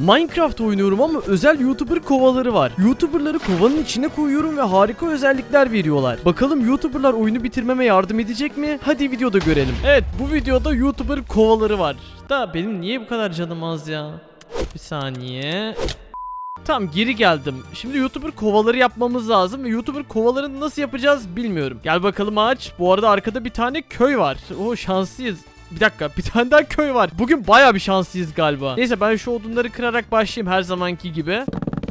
Minecraft oynuyorum ama özel YouTuber kovaları var. YouTuberları kovanın içine koyuyorum ve harika özellikler veriyorlar. Bakalım YouTuberlar oyunu bitirmeme yardım edecek mi? Hadi videoda görelim. Evet bu videoda YouTuber kovaları var. Da benim niye bu kadar canım az ya? Bir saniye. Tamam geri geldim. Şimdi YouTuber kovaları yapmamız lazım ve YouTuber kovalarını nasıl yapacağız bilmiyorum. Gel bakalım ağaç. Bu arada arkada bir tane köy var. O şanslıyız. Bir dakika bir tane daha köy var. Bugün baya bir şanslıyız galiba. Neyse ben şu odunları kırarak başlayayım her zamanki gibi.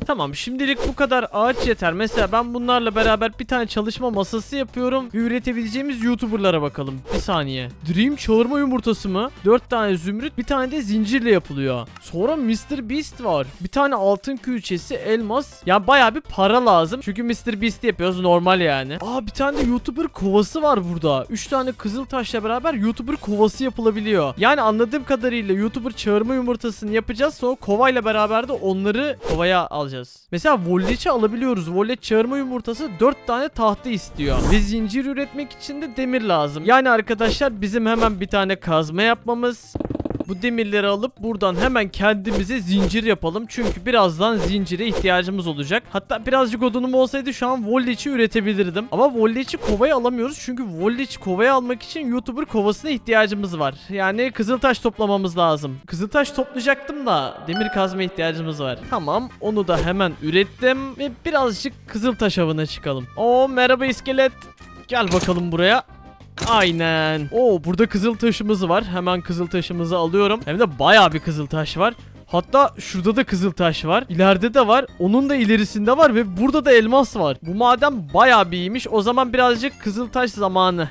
Tamam şimdilik bu kadar ağaç yeter. Mesela ben bunlarla beraber bir tane çalışma masası yapıyorum. Üretebileceğimiz YouTuber'lara bakalım. Bir saniye. Dream çağırma yumurtası mı? 4 tane zümrüt bir tane de zincirle yapılıyor. Sonra Mr. Beast var. Bir tane altın külçesi elmas. Yani baya bir para lazım. Çünkü Mr. Beast yapıyoruz normal yani. Aa bir tane de YouTuber kovası var burada. 3 tane kızıl taşla beraber YouTuber kovası yapılabiliyor. Yani anladığım kadarıyla YouTuber çağırma yumurtasını yapacağız. Sonra kovayla beraber de onları kovaya alacağız. Mesela Volleç'i alabiliyoruz. Volleç çağırma yumurtası 4 tane tahta istiyor. Ve zincir üretmek için de demir lazım. Yani arkadaşlar bizim hemen bir tane kazma yapmamız. Bu demirleri alıp buradan hemen kendimize zincir yapalım. Çünkü birazdan zincire ihtiyacımız olacak. Hatta birazcık odunum olsaydı şu an Volleç'i üretebilirdim. Ama Volleç'i kovaya alamıyoruz. Çünkü Volleç'i kovaya almak için YouTuber kovasına ihtiyacımız var. Yani Kızıltaş toplamamız lazım. Kızıltaş toplayacaktım da demir kazma ihtiyacımız var. Tamam onu da hemen ürettim. Ve birazcık Kızıltaş avına çıkalım. Oo merhaba iskelet. Gel bakalım buraya. Aynen. Oo burada kızıl taşımız var. Hemen kızıl taşımızı alıyorum. Hem de bayağı bir kızıl taş var. Hatta şurada da kızıl taş var. İleride de var. Onun da ilerisinde var ve burada da elmas var. Bu maden bayağı bir iyiymiş. O zaman birazcık kızıl taş zamanı.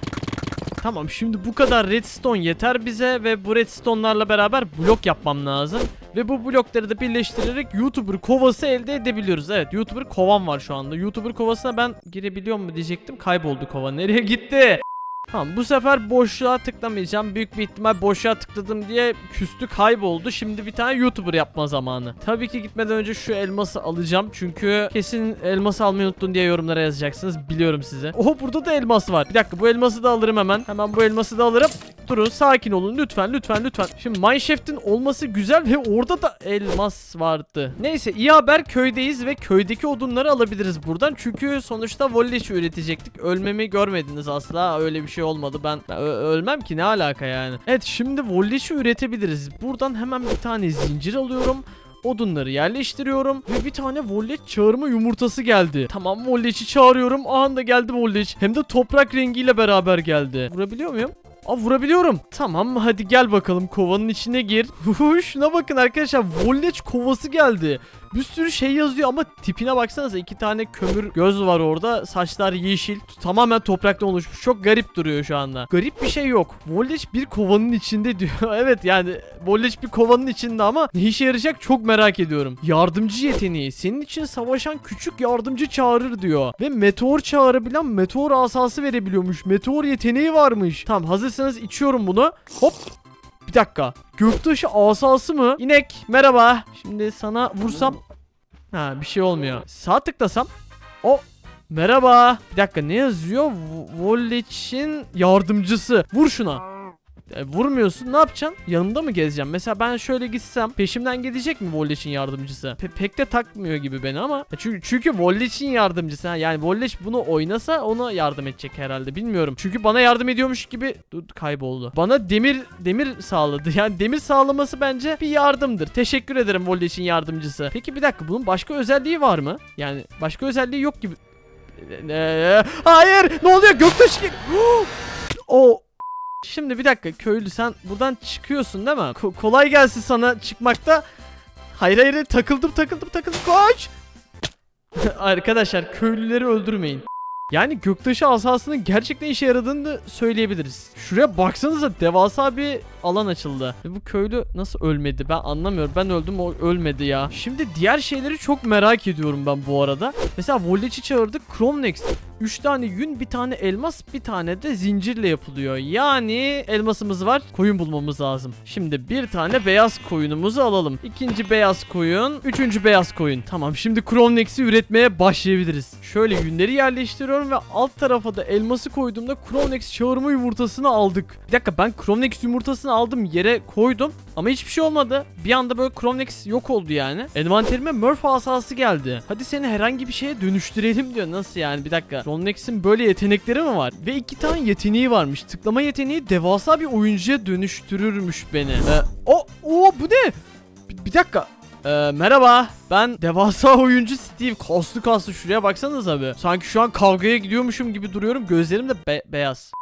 Tamam şimdi bu kadar redstone yeter bize ve bu redstone'larla beraber blok yapmam lazım. Ve bu blokları da birleştirerek YouTuber kovası elde edebiliyoruz. Evet YouTuber kovam var şu anda. YouTuber kovasına ben girebiliyor mu diyecektim. Kayboldu kova. Nereye gitti? Tamam bu sefer boşluğa tıklamayacağım. Büyük bir ihtimal boşluğa tıkladım diye küstü kayboldu. Şimdi bir tane YouTuber yapma zamanı. Tabii ki gitmeden önce şu elması alacağım. Çünkü kesin elması almayı unuttun diye yorumlara yazacaksınız. Biliyorum size. Oho burada da elmas var. Bir dakika bu elması da alırım hemen. Hemen bu elması da alırım. Durun sakin olun lütfen lütfen lütfen. Şimdi Mineshaft'in olması güzel ve orada da elmas vardı. Neyse iyi haber köydeyiz ve köydeki odunları alabiliriz buradan. Çünkü sonuçta Volleç üretecektik. Ölmemi görmediniz asla. Öyle bir şey olmadı. Ben, ölmem ki ne alaka yani. Evet şimdi Volleç'i üretebiliriz. Buradan hemen bir tane zincir alıyorum. Odunları yerleştiriyorum ve bir tane volleç çağırma yumurtası geldi. Tamam volleç'i çağırıyorum. Anında geldi volleç. Hem de toprak rengiyle beraber geldi. Vurabiliyor muyum? Aa vurabiliyorum. Tamam hadi gel bakalım kovanın içine gir. Şuna bakın arkadaşlar volleç kovası geldi. Bir sürü şey yazıyor ama tipine baksanıza iki tane kömür göz var orada. Saçlar yeşil. Tamamen topraktan oluşmuş. Çok garip duruyor şu anda. Garip bir şey yok. Volleç bir kovanın içinde diyor. evet yani Volleç bir kovanın içinde ama ne işe yarayacak çok merak ediyorum. Yardımcı yeteneği. Senin için savaşan küçük yardımcı çağırır diyor. Ve meteor çağırabilen meteor asası verebiliyormuş. Meteor yeteneği varmış. Tamam hazırsanız içiyorum bunu. Hop bir dakika. Göktaşı asası mı? İnek merhaba. Şimdi sana vursam. Ha bir şey olmuyor. Sağ tıklasam. O merhaba. Bir dakika ne yazıyor? Volleç'in yardımcısı. Vur şuna. E, vurmuyorsun ne yapacaksın? Yanımda mı gezeceğim? Mesela ben şöyle gitsem peşimden gidecek mi Volleç'in yardımcısı? Pe- pek de takmıyor gibi beni ama. E, Çünkü, çünkü Volleç'in yardımcısı. Ha. Yani Volleç bunu oynasa ona yardım edecek herhalde bilmiyorum. Çünkü bana yardım ediyormuş gibi Dur, kayboldu. Bana demir demir sağladı. Yani demir sağlaması bence bir yardımdır. Teşekkür ederim Volleç'in yardımcısı. Peki bir dakika bunun başka özelliği var mı? Yani başka özelliği yok gibi. Ee, hayır ne oluyor göktaşı o Şimdi bir dakika köylü sen buradan çıkıyorsun değil mi? Ko- kolay gelsin sana çıkmakta. Hayır hayır takıldım takıldım takıldım koş. Arkadaşlar köylüleri öldürmeyin. Yani göktaşı asasının gerçekten işe yaradığını söyleyebiliriz. Şuraya baksanıza devasa bir alan açıldı. Ve bu köylü nasıl ölmedi ben anlamıyorum. Ben öldüm o ölmedi ya. Şimdi diğer şeyleri çok merak ediyorum ben bu arada. Mesela Volleç'i çağırdık. Chromnex. 3 tane yün, bir tane elmas, bir tane de zincirle yapılıyor. Yani elmasımız var. Koyun bulmamız lazım. Şimdi bir tane beyaz koyunumuzu alalım. İkinci beyaz koyun, üçüncü beyaz koyun. Tamam şimdi Chromnex'i üretmeye başlayabiliriz. Şöyle yünleri yerleştiriyorum ve alt tarafa da elması koyduğumda Chromnex çağırma yumurtasını aldık. Bir dakika ben Chromnex yumurtasını aldım yere koydum. Ama hiçbir şey olmadı. Bir anda böyle Chromex yok oldu yani. Envanterime Murph asası geldi. Hadi seni herhangi bir şeye dönüştürelim diyor. Nasıl yani? Bir dakika. Chronex'in böyle yetenekleri mi var? Ve iki tane yeteneği varmış. Tıklama yeteneği devasa bir oyuncuya dönüştürürmüş beni. Ee, o, o bu ne? Bir, bir dakika. Ee, merhaba ben devasa oyuncu Steve kaslı kaslı şuraya baksanız abi sanki şu an kavgaya gidiyormuşum gibi duruyorum gözlerim de be- beyaz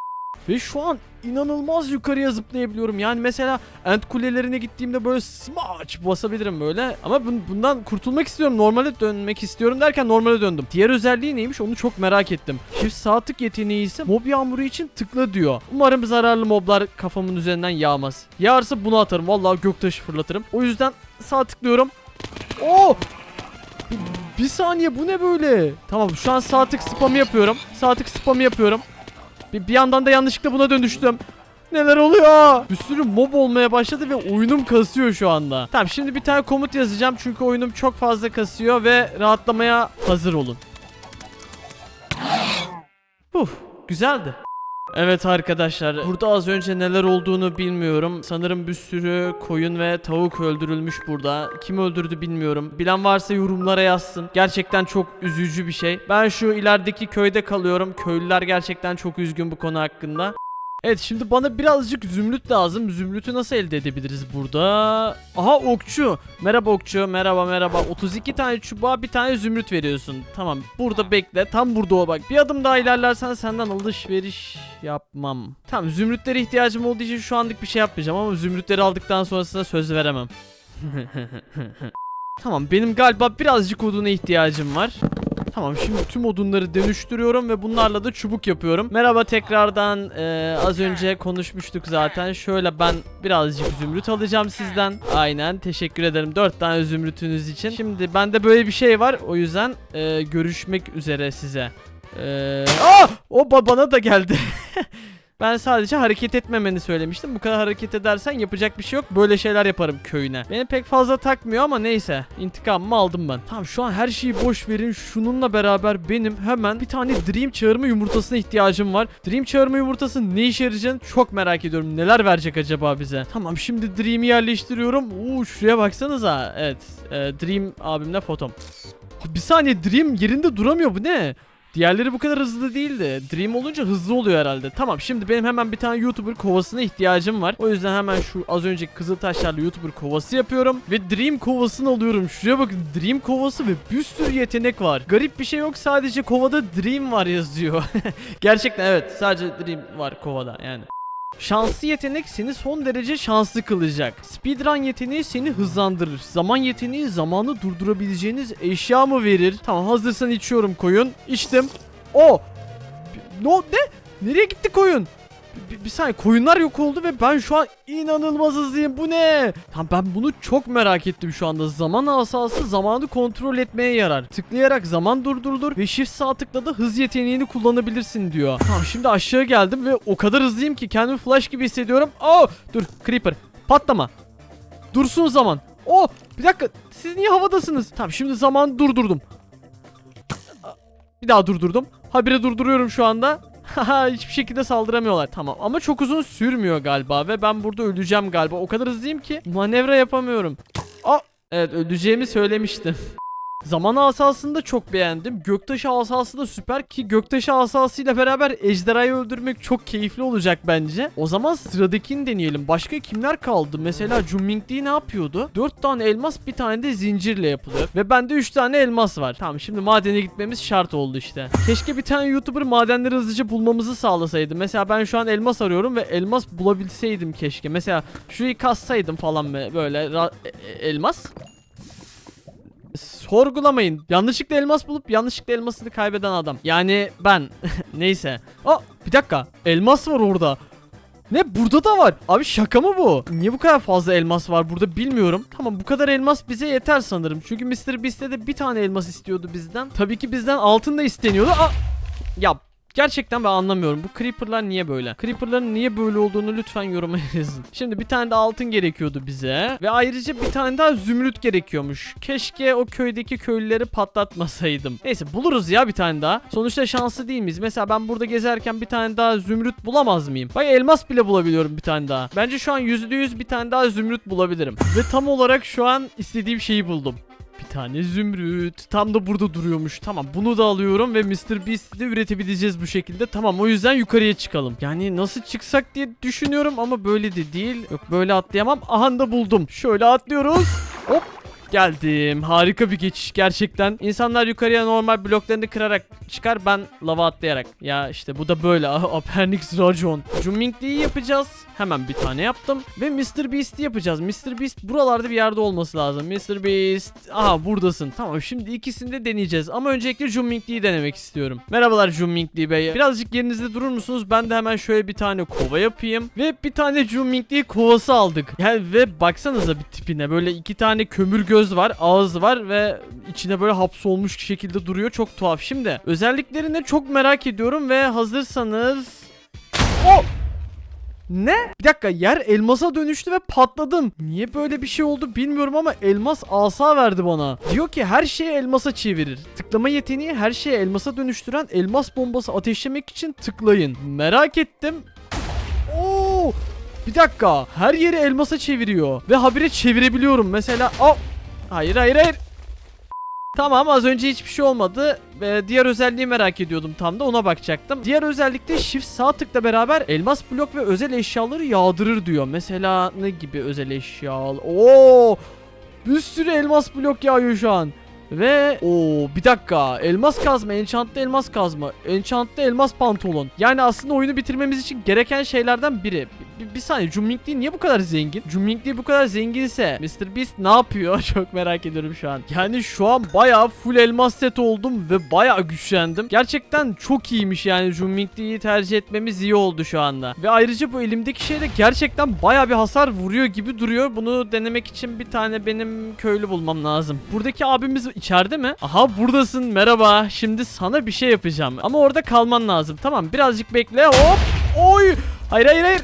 ve şu an inanılmaz yukarıya zıplayabiliyorum yani mesela Ent kulelerine gittiğimde böyle smaç basabilirim böyle ama bun- bundan kurtulmak istiyorum normale dönmek istiyorum derken normale döndüm diğer özelliği neymiş onu çok merak ettim çift sağ tık yeteneği ise mob yağmuru için tıkla diyor umarım zararlı moblar kafamın üzerinden yağmaz yağarsa bunu atarım vallahi göktaşı fırlatırım o yüzden sağ tıklıyorum Oo! Bir, bir saniye bu ne böyle? Tamam şu an sağ tık spamı yapıyorum. Sağ tık spamı yapıyorum. Bir, bir yandan da yanlışlıkla buna dönüştüm. Neler oluyor? Bir sürü mob olmaya başladı ve oyunum kasıyor şu anda. Tamam şimdi bir tane komut yazacağım çünkü oyunum çok fazla kasıyor ve rahatlamaya hazır olun. Uf, güzeldi. Evet arkadaşlar burada az önce neler olduğunu bilmiyorum. Sanırım bir sürü koyun ve tavuk öldürülmüş burada. Kim öldürdü bilmiyorum. Bilen varsa yorumlara yazsın. Gerçekten çok üzücü bir şey. Ben şu ilerideki köyde kalıyorum. Köylüler gerçekten çok üzgün bu konu hakkında. Evet şimdi bana birazcık zümrüt lazım. Zümrütü nasıl elde edebiliriz burada? Aha okçu. Merhaba okçu. Merhaba merhaba. 32 tane çubuğa bir tane zümrüt veriyorsun. Tamam burada bekle. Tam burada o bak. Bir adım daha ilerlersen senden alışveriş yapmam. Tamam zümrütlere ihtiyacım olduğu için şu anlık bir şey yapmayacağım ama zümrütleri aldıktan sonrasında söz veremem. tamam benim galiba birazcık oduna ihtiyacım var. Tamam şimdi tüm odunları dönüştürüyorum ve bunlarla da çubuk yapıyorum. Merhaba tekrardan Ee, az önce konuşmuştuk zaten. Şöyle ben birazcık zümrüt alacağım sizden. Aynen teşekkür ederim 4 tane zümrütünüz için. Şimdi bende böyle bir şey var o yüzden e, görüşmek üzere size. Ee, aa! O ba- bana da geldi. Ben sadece hareket etmemeni söylemiştim. Bu kadar hareket edersen yapacak bir şey yok. Böyle şeyler yaparım köyüne. Beni pek fazla takmıyor ama neyse. İntikamımı aldım ben. Tamam şu an her şeyi boş verin. Şununla beraber benim hemen bir tane Dream çağırma yumurtasına ihtiyacım var. Dream çağırma yumurtası ne işe yarayacağını çok merak ediyorum. Neler verecek acaba bize? Tamam şimdi Dream'i yerleştiriyorum. Uuu şuraya baksanıza. Evet. e, Dream abimle fotom. Bir saniye Dream yerinde duramıyor bu ne? Diğerleri bu kadar hızlı değildi. Dream olunca hızlı oluyor herhalde. Tamam şimdi benim hemen bir tane YouTuber kovasına ihtiyacım var. O yüzden hemen şu az önceki kızıl taşlarla YouTuber kovası yapıyorum. Ve Dream kovasını alıyorum. Şuraya bakın Dream kovası ve bir sürü yetenek var. Garip bir şey yok sadece kovada Dream var yazıyor. Gerçekten evet sadece Dream var kovada yani. Şanslı yetenek seni son derece şanslı kılacak. Speedrun yeteneği seni hızlandırır. Zaman yeteneği zamanı durdurabileceğiniz eşya mı verir? Tamam hazırsan içiyorum koyun. İçtim. O. No ne? Nereye gitti koyun? Bir, bir- saniye koyunlar yok oldu ve ben şu an inanılmaz hızlıyım bu ne? Tamam ben bunu çok merak ettim şu anda. Zaman asası zamanı kontrol etmeye yarar. Tıklayarak zaman durdurulur ve shift sağ tıkla da hız yeteneğini kullanabilirsin diyor. Tamam şimdi aşağı geldim ve o kadar hızlıyım ki kendimi flash gibi hissediyorum. Oh dur creeper patlama. Dursun zaman. Oh bir dakika siz niye havadasınız? Tamam şimdi zamanı durdurdum. Bir daha durdurdum. Habire durduruyorum şu anda. Haha hiçbir şekilde saldıramıyorlar. Tamam ama çok uzun sürmüyor galiba ve ben burada öleceğim galiba. O kadar hızlıyım ki manevra yapamıyorum. Aa evet öleceğimi söylemiştim. Zaman asasını da çok beğendim. Göktaşı asası da süper ki göktaşı asasıyla beraber ejderhayı öldürmek çok keyifli olacak bence. O zaman sıradakini deneyelim. Başka kimler kaldı? Mesela Jumming Lee ne yapıyordu? 4 tane elmas bir tane de zincirle yapılıyor. Ve bende 3 tane elmas var. Tamam şimdi madene gitmemiz şart oldu işte. Keşke bir tane YouTuber madenleri hızlıca bulmamızı sağlasaydı. Mesela ben şu an elmas arıyorum ve elmas bulabilseydim keşke. Mesela şurayı kassaydım falan böyle e- e- elmas. Sorgulamayın. Yanlışlıkla elmas bulup yanlışlıkla elmasını kaybeden adam. Yani ben. Neyse. Aa bir dakika. Elmas var orada. Ne burada da var. Abi şaka mı bu? Niye bu kadar fazla elmas var burada bilmiyorum. Tamam bu kadar elmas bize yeter sanırım. Çünkü Mr. Beast'te de bir tane elmas istiyordu bizden. Tabii ki bizden altın da isteniyordu. Aa! Ya gerçekten ben anlamıyorum. Bu creeper'lar niye böyle? Creeper'ların niye böyle olduğunu lütfen yoruma yazın. Şimdi bir tane de altın gerekiyordu bize. Ve ayrıca bir tane daha zümrüt gerekiyormuş. Keşke o köydeki köylüleri patlatmasaydım. Neyse buluruz ya bir tane daha. Sonuçta şanslı değil miyiz? Mesela ben burada gezerken bir tane daha zümrüt bulamaz mıyım? Bak elmas bile bulabiliyorum bir tane daha. Bence şu an %100 bir tane daha zümrüt bulabilirim. Ve tam olarak şu an istediğim şeyi buldum. Bir tane zümrüt. Tam da burada duruyormuş. Tamam bunu da alıyorum ve Mr. Beast'i de üretebileceğiz bu şekilde. Tamam o yüzden yukarıya çıkalım. Yani nasıl çıksak diye düşünüyorum ama böyle de değil. Yok böyle atlayamam. Aha da buldum. Şöyle atlıyoruz. Hop Geldim. Harika bir geçiş gerçekten. İnsanlar yukarıya normal bloklarını kırarak çıkar ben lava atlayarak. Ya işte bu da böyle. Apernix racon. Jumming'liği yapacağız. Hemen bir tane yaptım. Ve Mr. Beast'i yapacağız. Mr. Beast buralarda bir yerde olması lazım. Mr. Beast. Aha buradasın. Tamam şimdi ikisini de deneyeceğiz. Ama öncelikle Jumming'liği denemek istiyorum. Merhabalar Jumming'li Bey. Birazcık yerinizde durur musunuz? Ben de hemen şöyle bir tane kova yapayım. Ve bir tane Jumming'li kovası aldık. Yani ve baksanıza bir tipine. Böyle iki tane kömür göz var. Ağız var ve içine böyle hapsolmuş şekilde duruyor. Çok tuhaf. Şimdi özelliklerini çok merak ediyorum ve hazırsanız... Oh! Ne? Bir dakika yer elmasa dönüştü ve patladım. Niye böyle bir şey oldu bilmiyorum ama elmas asa verdi bana. Diyor ki her şeyi elmasa çevirir. Tıklama yeteneği her şeyi elmasa dönüştüren elmas bombası ateşlemek için tıklayın. Merak ettim. Oo! Bir dakika. Her yeri elmasa çeviriyor. Ve habire çevirebiliyorum. Mesela... Aa! Hayır hayır hayır. Tamam az önce hiçbir şey olmadı. Ee, diğer özelliği merak ediyordum tam da ona bakacaktım. Diğer özellikte shift sağ tıkla beraber elmas blok ve özel eşyaları yağdırır diyor. Mesela ne gibi özel eşya? Oo! Bir sürü elmas blok yağıyor şu an. Ve o bir dakika elmas kazma enchantlı elmas kazma enchantlı elmas pantolon yani aslında oyunu bitirmemiz için gereken şeylerden biri bir, bir, saniye Jumingli niye bu kadar zengin Jumingli bu kadar zenginse Mr. Beast ne yapıyor çok merak ediyorum şu an yani şu an bayağı full elmas set oldum ve bayağı güçlendim gerçekten çok iyiymiş yani Jumingli'yi tercih etmemiz iyi oldu şu anda ve ayrıca bu elimdeki şey de gerçekten bayağı bir hasar vuruyor gibi duruyor bunu denemek için bir tane benim köylü bulmam lazım buradaki abimiz içeride mi? Aha buradasın merhaba. Şimdi sana bir şey yapacağım. Ama orada kalman lazım. Tamam birazcık bekle. Hop. Oy. Hayır hayır hayır.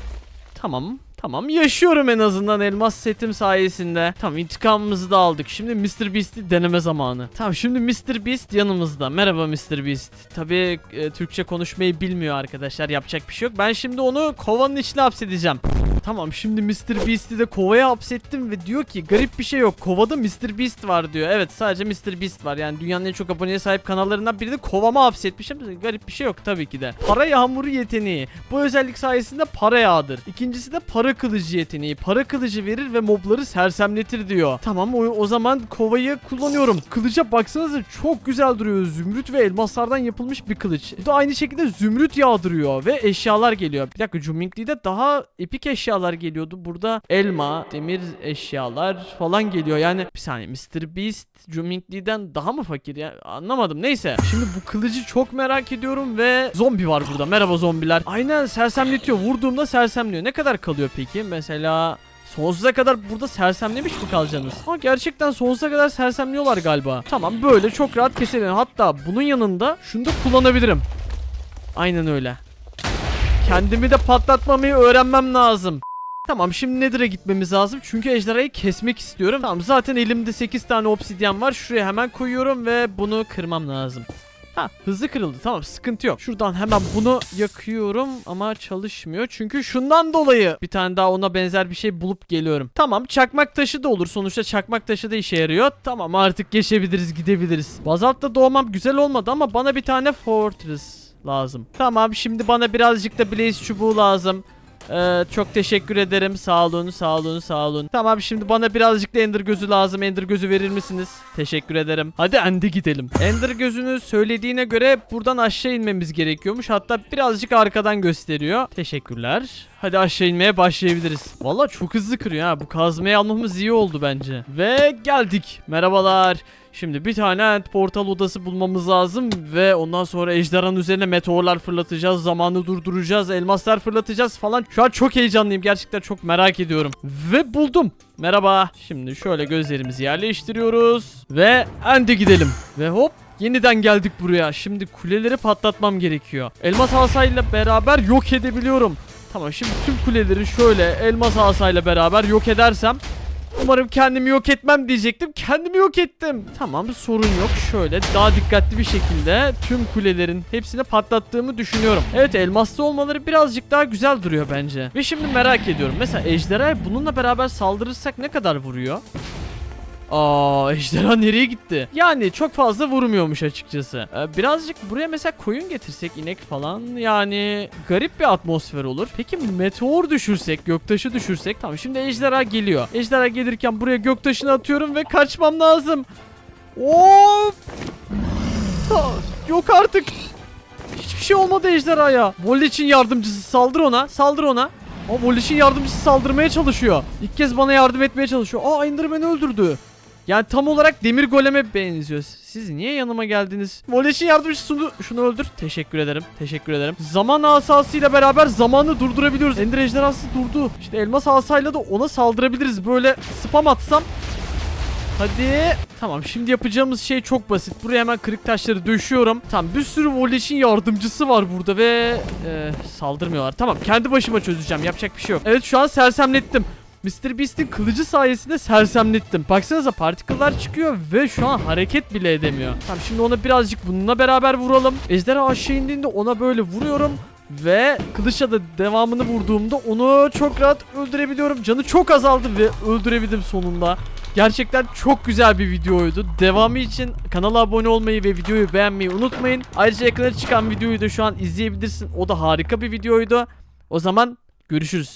Tamam. Tamam yaşıyorum en azından elmas setim sayesinde. Tamam intikamımızı da aldık. Şimdi Mr. Beast'i deneme zamanı. Tamam şimdi Mr. Beast yanımızda. Merhaba Mr. Beast. Tabii e, Türkçe konuşmayı bilmiyor arkadaşlar. Yapacak bir şey yok. Ben şimdi onu kovanın içine hapsedeceğim. Tamam şimdi Mr. Beast'i de kovaya hapsettim ve diyor ki garip bir şey yok. Kovada Mr. Beast var diyor. Evet sadece Mr. Beast var. Yani dünyanın en çok aboneye sahip kanallarından birini kovama hapsetmişim. Garip bir şey yok tabii ki de. Para yağmuru yeteneği. Bu özellik sayesinde para yağdır. İkincisi de para kılıcı yeteneği. Para kılıcı verir ve mobları sersemletir diyor. Tamam o, o zaman kovayı kullanıyorum. Kılıca baksanıza çok güzel duruyor. Zümrüt ve elmaslardan yapılmış bir kılıç. Bu da aynı şekilde zümrüt yağdırıyor ve eşyalar geliyor. Bir dakika Jumingli'de daha epik eşyalar geliyordu. Burada elma, demir eşyalar falan geliyor. Yani bir saniye Mr. Beast Jumingli'den daha mı fakir ya? Anlamadım. Neyse. Şimdi bu kılıcı çok merak ediyorum ve zombi var burada. Merhaba zombiler. Aynen sersemletiyor. Vurduğumda sersemliyor. Ne kadar kalıyor peki? Mesela Sonsuza kadar burada sersemlemiş mi kalacaksınız? Ha gerçekten sonsuza kadar sersemliyorlar galiba. Tamam böyle çok rahat keselim. Hatta bunun yanında şunu da kullanabilirim. Aynen öyle. Kendimi de patlatmamayı öğrenmem lazım. Tamam şimdi Nether'a gitmemiz lazım çünkü ejderhayı kesmek istiyorum. Tamam zaten elimde 8 tane obsidyen var. Şuraya hemen koyuyorum ve bunu kırmam lazım. Ha hızlı kırıldı tamam sıkıntı yok. Şuradan hemen bunu yakıyorum ama çalışmıyor. Çünkü şundan dolayı bir tane daha ona benzer bir şey bulup geliyorum. Tamam çakmak taşı da olur. Sonuçta çakmak taşı da işe yarıyor. Tamam artık geçebiliriz gidebiliriz. Bazalt'ta doğmam güzel olmadı ama bana bir tane fortress lazım. Tamam şimdi bana birazcık da blaze çubuğu lazım. Ee, çok teşekkür ederim. Sağ olun, sağ olun, sağ olun. Tamam şimdi bana birazcık da Ender gözü lazım. Ender gözü verir misiniz? Teşekkür ederim. Hadi Ende gidelim. Ender gözünü söylediğine göre buradan aşağı inmemiz gerekiyormuş. Hatta birazcık arkadan gösteriyor. Teşekkürler. Hadi aşağı inmeye başlayabiliriz. Valla çok hızlı kırıyor ha. Bu kazmayı almamız iyi oldu bence. Ve geldik. Merhabalar. Şimdi bir tane portal odası bulmamız lazım ve ondan sonra ejderhanın üzerine meteorlar fırlatacağız, zamanı durduracağız, elmaslar fırlatacağız falan. Şu an çok heyecanlıyım. Gerçekten çok merak ediyorum. Ve buldum. Merhaba. Şimdi şöyle gözlerimizi yerleştiriyoruz ve ende gidelim. Ve hop Yeniden geldik buraya. Şimdi kuleleri patlatmam gerekiyor. Elmas asayla beraber yok edebiliyorum. Tamam şimdi tüm kuleleri şöyle elmas asayla beraber yok edersem Umarım kendimi yok etmem diyecektim. Kendimi yok ettim. Tamam sorun yok. Şöyle daha dikkatli bir şekilde tüm kulelerin hepsini patlattığımı düşünüyorum. Evet elmaslı olmaları birazcık daha güzel duruyor bence. Ve şimdi merak ediyorum. Mesela ejderha bununla beraber saldırırsak ne kadar vuruyor? Aa ejderha nereye gitti? Yani çok fazla vurmuyormuş açıkçası. Ee, birazcık buraya mesela koyun getirsek inek falan yani garip bir atmosfer olur. Peki meteor düşürsek, göktaşı düşürsek tamam şimdi ejderha geliyor. Ejderha gelirken buraya göktaşını atıyorum ve kaçmam lazım. Of! Yok artık. Hiçbir şey olmadı ejderhaya. Volley'in yardımcısı saldır ona. Saldır ona. O Volley'in yardımcısı saldırmaya çalışıyor. İlk kez bana yardım etmeye çalışıyor. Aa Enderman'i öldürdü. Yani tam olarak demir goleme benziyor. Siz niye yanıma geldiniz? Voleş'in yardımcısı şunu, şunu öldür. Teşekkür ederim. Teşekkür ederim. Zaman asasıyla beraber zamanı durdurabiliyoruz. Ender ejderhası durdu. İşte elmas asayla da ona saldırabiliriz. Böyle spam atsam. Hadi. Tamam şimdi yapacağımız şey çok basit. Buraya hemen kırık taşları döşüyorum. Tamam bir sürü Voleş'in yardımcısı var burada ve e, saldırmıyorlar. Tamam kendi başıma çözeceğim. Yapacak bir şey yok. Evet şu an sersemlettim. Mr. Beast'in kılıcı sayesinde sersemlettim. Baksanıza partiküller çıkıyor ve şu an hareket bile edemiyor. Tamam şimdi ona birazcık bununla beraber vuralım. Ejderha aşağı indiğinde ona böyle vuruyorum. Ve kılıçla da devamını vurduğumda onu çok rahat öldürebiliyorum. Canı çok azaldı ve öldürebildim sonunda. Gerçekten çok güzel bir videoydu. Devamı için kanala abone olmayı ve videoyu beğenmeyi unutmayın. Ayrıca ekrana çıkan videoyu da şu an izleyebilirsin. O da harika bir videoydu. O zaman görüşürüz.